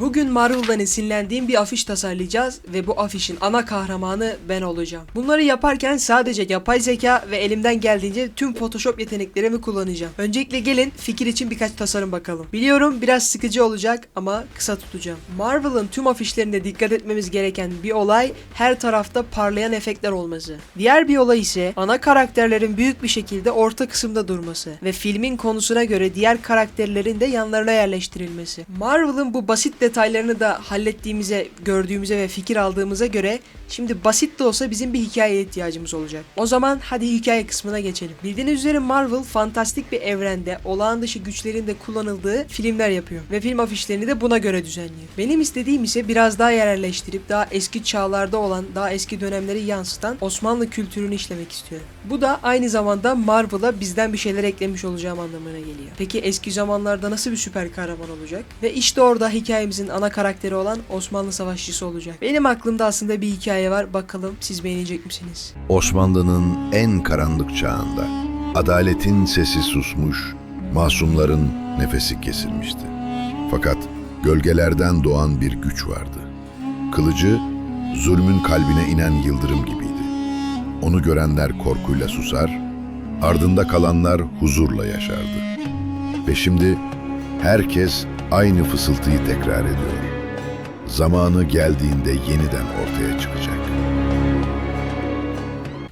Bugün Marvel'dan esinlendiğim bir afiş tasarlayacağız ve bu afişin ana kahramanı ben olacağım. Bunları yaparken sadece yapay zeka ve elimden geldiğince tüm Photoshop yeteneklerimi kullanacağım. Öncelikle gelin fikir için birkaç tasarım bakalım. Biliyorum biraz sıkıcı olacak ama kısa tutacağım. Marvel'ın tüm afişlerinde dikkat etmemiz gereken bir olay her tarafta parlayan efektler olması. Diğer bir olay ise ana karakterlerin büyük bir şekilde orta kısımda durması ve filmin konusuna göre diğer karakterlerin de yanlarına yerleştirilmesi. Marvel'ın bu basit detaylarını da hallettiğimize, gördüğümüze ve fikir aldığımıza göre şimdi basit de olsa bizim bir hikayeye ihtiyacımız olacak. O zaman hadi hikaye kısmına geçelim. Bildiğiniz üzere Marvel fantastik bir evrende olağan dışı güçlerin de kullanıldığı filmler yapıyor ve film afişlerini de buna göre düzenliyor. Benim istediğim ise biraz daha yerelleştirip daha eski çağlarda olan, daha eski dönemleri yansıtan Osmanlı kültürünü işlemek istiyorum. Bu da aynı zamanda Marvel'a bizden bir şeyler eklemiş olacağım anlamına geliyor. Peki eski zamanlarda nasıl bir süper kahraman olacak? Ve işte orada hikayemizin ana karakteri olan Osmanlı savaşçısı olacak. Benim aklımda aslında bir hikaye var. Bakalım siz beğenecek misiniz? Osmanlı'nın en karanlık çağında adaletin sesi susmuş, masumların nefesi kesilmişti. Fakat gölgelerden doğan bir güç vardı. Kılıcı zulmün kalbine inen yıldırım gibiydi. Onu görenler korkuyla susar, ardında kalanlar huzurla yaşardı. Ve şimdi herkes aynı fısıltıyı tekrar ediyor. Zamanı geldiğinde yeniden ortaya çıkacak.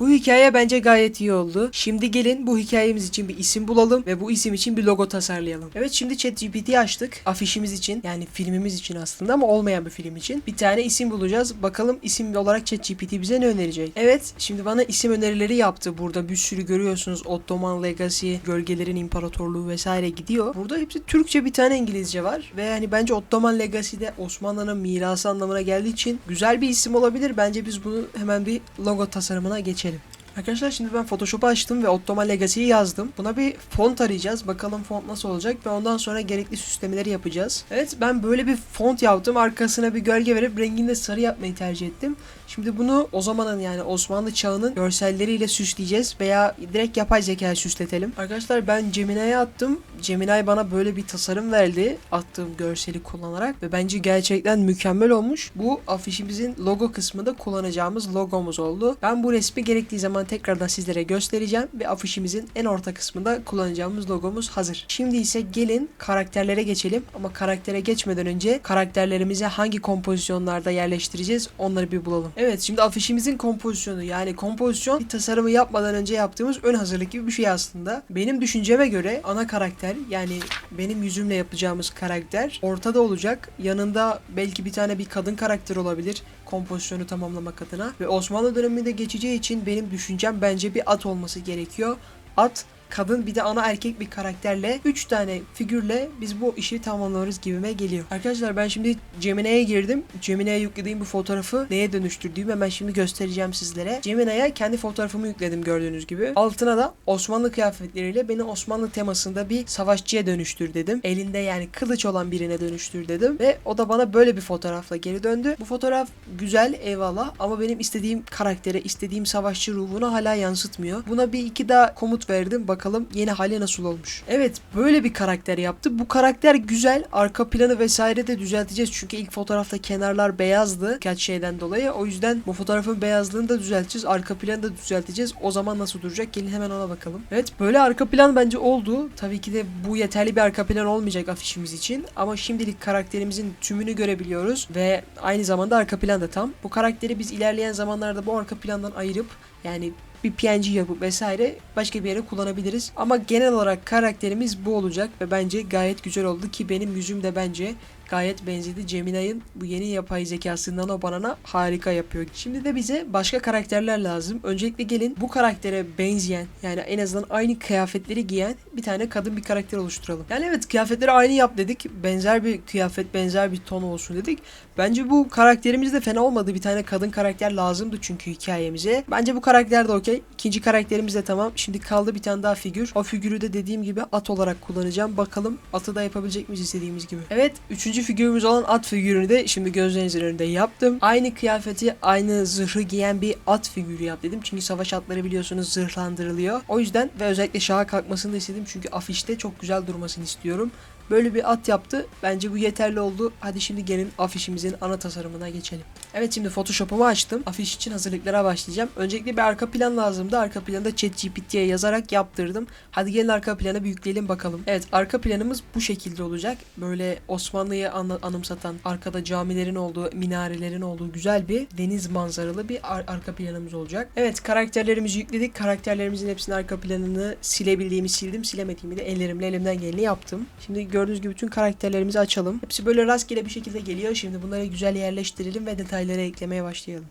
Bu hikaye bence gayet iyi oldu. Şimdi gelin bu hikayemiz için bir isim bulalım ve bu isim için bir logo tasarlayalım. Evet şimdi ChatGPT açtık. Afişimiz için yani filmimiz için aslında ama olmayan bir film için. Bir tane isim bulacağız. Bakalım isim olarak ChatGPT bize ne önerecek? Evet şimdi bana isim önerileri yaptı. Burada bir sürü görüyorsunuz. Ottoman Legacy, Gölgelerin İmparatorluğu vesaire gidiyor. Burada hepsi Türkçe bir tane İngilizce var. Ve hani bence Ottoman Legacy'de Osmanlı'nın mirası anlamına geldiği için güzel bir isim olabilir. Bence biz bunu hemen bir logo tasarımına geçelim. Arkadaşlar şimdi ben Photoshop'u açtım ve Ottoman Legacy'yi yazdım. Buna bir font arayacağız. Bakalım font nasıl olacak ve ondan sonra gerekli süslemeleri yapacağız. Evet ben böyle bir font yaptım. Arkasına bir gölge verip rengini de sarı yapmayı tercih ettim. Şimdi bunu o zamanın yani Osmanlı çağının görselleriyle süsleyeceğiz veya direkt yapay zeka süsletelim. Arkadaşlar ben Gemini'ye attım. Gemini bana böyle bir tasarım verdi attığım görseli kullanarak ve bence gerçekten mükemmel olmuş. Bu afişimizin logo kısmında kullanacağımız logomuz oldu. Ben bu resmi gerektiği zaman tekrardan sizlere göstereceğim ve afişimizin en orta kısmında kullanacağımız logomuz hazır. Şimdi ise gelin karakterlere geçelim ama karaktere geçmeden önce karakterlerimizi hangi kompozisyonlarda yerleştireceğiz onları bir bulalım. Evet şimdi afişimizin kompozisyonu yani kompozisyon bir tasarımı yapmadan önce yaptığımız ön hazırlık gibi bir şey aslında. Benim düşünceme göre ana karakter yani benim yüzümle yapacağımız karakter ortada olacak. Yanında belki bir tane bir kadın karakter olabilir kompozisyonu tamamlamak adına. Ve Osmanlı döneminde geçeceği için benim düşüncem bence bir at olması gerekiyor. At kadın bir de ana erkek bir karakterle 3 tane figürle biz bu işi tamamlarız gibime geliyor. Arkadaşlar ben şimdi Gemini'ye girdim. Gemini'ye yüklediğim bu fotoğrafı neye dönüştürdüğümü hemen şimdi göstereceğim sizlere. Gemini'ye kendi fotoğrafımı yükledim gördüğünüz gibi. Altına da Osmanlı kıyafetleriyle beni Osmanlı temasında bir savaşçıya dönüştür dedim. Elinde yani kılıç olan birine dönüştür dedim. Ve o da bana böyle bir fotoğrafla geri döndü. Bu fotoğraf güzel eyvallah ama benim istediğim karaktere, istediğim savaşçı ruhunu hala yansıtmıyor. Buna bir iki daha komut verdim. Bakalım yeni hali nasıl olmuş. Evet böyle bir karakter yaptı. Bu karakter güzel. Arka planı vesaire de düzelteceğiz. Çünkü ilk fotoğrafta kenarlar beyazdı. Birkaç şeyden dolayı. O yüzden bu fotoğrafın beyazlığını da düzelteceğiz. Arka planı da düzelteceğiz. O zaman nasıl duracak? Gelin hemen ona bakalım. Evet böyle arka plan bence oldu. Tabii ki de bu yeterli bir arka plan olmayacak afişimiz için. Ama şimdilik karakterimizin tümünü görebiliyoruz. Ve aynı zamanda arka plan da tam. Bu karakteri biz ilerleyen zamanlarda bu arka plandan ayırıp yani bir PNG yapıp vesaire başka bir yere kullanabiliriz. Ama genel olarak karakterimiz bu olacak ve bence gayet güzel oldu ki benim yüzüm de bence gayet benzedi. Gemini'nin bu yeni yapay zekası Nano Banana harika yapıyor. Şimdi de bize başka karakterler lazım. Öncelikle gelin bu karaktere benzeyen yani en azından aynı kıyafetleri giyen bir tane kadın bir karakter oluşturalım. Yani evet kıyafetleri aynı yap dedik. Benzer bir kıyafet, benzer bir ton olsun dedik. Bence bu karakterimiz de fena olmadı. Bir tane kadın karakter lazımdı çünkü hikayemize. Bence bu karakter de okey. İkinci karakterimiz de tamam. Şimdi kaldı bir tane daha figür. O figürü de dediğim gibi at olarak kullanacağım. Bakalım atı da yapabilecek miyiz istediğimiz gibi. Evet. Üçüncü figürümüz olan at figürünü de şimdi gözlerinizin önünde yaptım. Aynı kıyafeti, aynı zırhı giyen bir at figürü yap dedim. Çünkü savaş atları biliyorsunuz zırhlandırılıyor. O yüzden ve özellikle şaha kalkmasını da istedim. Çünkü afişte çok güzel durmasını istiyorum. Böyle bir at yaptı. Bence bu yeterli oldu. Hadi şimdi gelin afişimizin ana tasarımına geçelim. Evet şimdi Photoshop'umu açtım. Afiş için hazırlıklara başlayacağım. Öncelikle bir arka plan lazımdı. Arka planı da ChatGPT'ye yazarak yaptırdım. Hadi gelin arka planı bir yükleyelim bakalım. Evet arka planımız bu şekilde olacak. Böyle Osmanlı'yı anımsatan, arkada camilerin olduğu, minarelerin olduğu güzel bir deniz manzaralı bir ar- arka planımız olacak. Evet karakterlerimizi yükledik. Karakterlerimizin hepsinin arka planını silebildiğimi sildim. Silemediğimi de ellerimle elimden geleni yaptım. Şimdi gördüğünüz gibi bütün karakterlerimizi açalım. Hepsi böyle rastgele bir şekilde geliyor. Şimdi bunları güzel yerleştirelim ve detayları eklemeye başlayalım.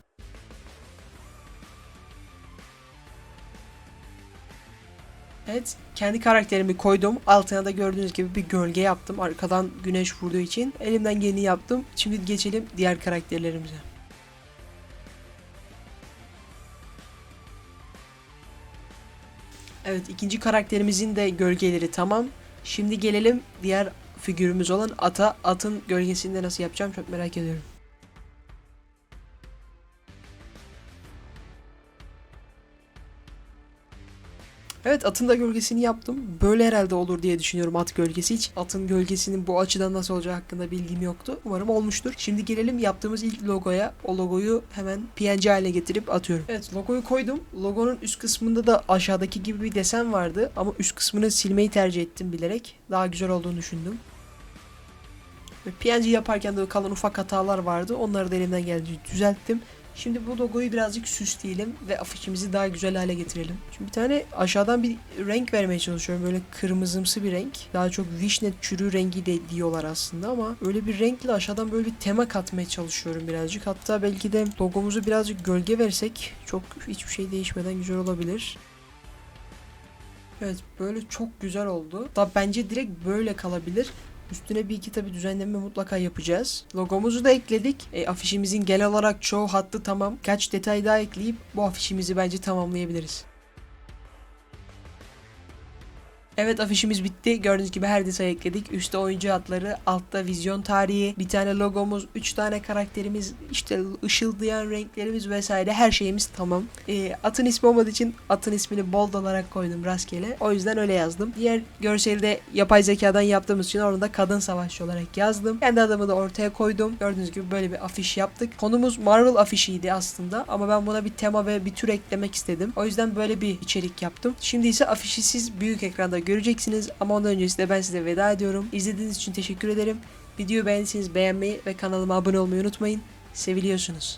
Evet, kendi karakterimi koydum. Altına da gördüğünüz gibi bir gölge yaptım. Arkadan güneş vurduğu için elimden geleni yaptım. Şimdi geçelim diğer karakterlerimize. Evet, ikinci karakterimizin de gölgeleri tamam. Şimdi gelelim diğer figürümüz olan ata. Atın gölgesini de nasıl yapacağım çok merak ediyorum. Evet atın da gölgesini yaptım. Böyle herhalde olur diye düşünüyorum at gölgesi. Hiç atın gölgesinin bu açıdan nasıl olacağı hakkında bilgim yoktu. Umarım olmuştur. Şimdi gelelim yaptığımız ilk logoya. O logoyu hemen PNG haline getirip atıyorum. Evet logoyu koydum. Logonun üst kısmında da aşağıdaki gibi bir desen vardı. Ama üst kısmını silmeyi tercih ettim bilerek. Daha güzel olduğunu düşündüm. PNG yaparken de kalan ufak hatalar vardı. Onları da elimden geldiğince düzelttim. Şimdi bu logoyu birazcık süsleyelim ve afişimizi daha güzel hale getirelim. Şimdi bir tane aşağıdan bir renk vermeye çalışıyorum. Böyle kırmızımsı bir renk. Daha çok vişne çürü rengi de diyorlar aslında ama öyle bir renkle aşağıdan böyle bir tema katmaya çalışıyorum birazcık. Hatta belki de logomuzu birazcık gölge versek çok hiçbir şey değişmeden güzel olabilir. Evet böyle çok güzel oldu. Da bence direkt böyle kalabilir. Üstüne bir iki tabi düzenleme mutlaka yapacağız. Logomuzu da ekledik. E, afişimizin genel olarak çoğu hattı tamam. Kaç detay daha ekleyip bu afişimizi bence tamamlayabiliriz. Evet afişimiz bitti. Gördüğünüz gibi her detayı ekledik. Üstte oyuncu adları, altta vizyon tarihi, bir tane logomuz, 3 tane karakterimiz, işte ışıldayan renklerimiz vesaire her şeyimiz tamam. Ee, atın ismi olmadığı için atın ismini bold olarak koydum rastgele. O yüzden öyle yazdım. Diğer görseli de yapay zekadan yaptığımız için orada kadın savaşçı olarak yazdım. Kendi adımı da ortaya koydum. Gördüğünüz gibi böyle bir afiş yaptık. Konumuz Marvel afişiydi aslında ama ben buna bir tema ve bir tür eklemek istedim. O yüzden böyle bir içerik yaptım. Şimdi ise afişi siz büyük ekranda göreceksiniz ama ondan öncesinde ben size veda ediyorum. İzlediğiniz için teşekkür ederim. Videoyu beğendiyseniz beğenmeyi ve kanalıma abone olmayı unutmayın. Seviliyorsunuz.